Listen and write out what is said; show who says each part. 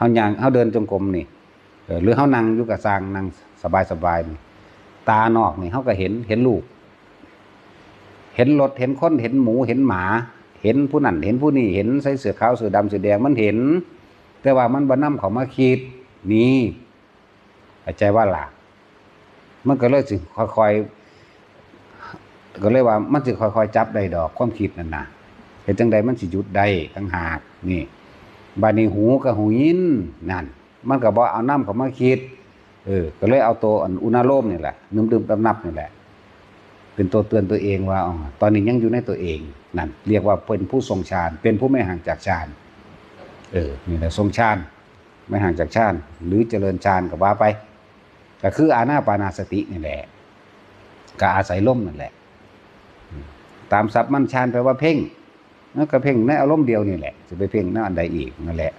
Speaker 1: เฮาย่างเฮาเดินจงกรมนี่หรือเฮานั่งอยู่กับสร้างนั่งสบายๆนี่ตานอกนี่เฮาก็เห็นเห็นลูก เห็นรถเห็นคนเห็นหมูเห็นหมา เห็นผู้นั่นเห็นผู้นี่เห็นใส่เสื้อขาวเสื้อดำเสื้อแดงมันเห็น แต่ว่ามันบ่นำเขามาคิดนี่ใจว่าล่ะมันก็เลยสิค่อยๆก็เลยว่ามันสิค่อยๆจับได้ดอกความคิดนั่นน่ะเฮ็ดจังใดมันสิหยุดได้ต่างหากนี่ บาดนี้หูกับหูยินนั่น มันก็บ่เอาน้ำเขามาคิด เออ ก็เลยเอาตัวอันอุณาโลมนี่แหละนึมดื่มตำนับนี่แหละ เป็นตัวเตือนตัวเองว่าอ๋อตอนนี้ยังอยู่ในตัวเองนั่นเรียกว่าเป็นผู้ทรงฌานเป็นผู้ไม่ห่างจากฌานเออนี่แหละทรงฌานไม่ห่างจากฌานหรือเจริญฌานก็ว่าไปก็คืออาณาปานาสตินี่แหละก็อาศัยลมนั่นแหละ ตามศัพท์มันฌานแปลว่าเพ่ง ก็เพ่งในอารมณ์เดียวนี่แหละจะไปเพ่งในอันใดอีกนั่นแหละ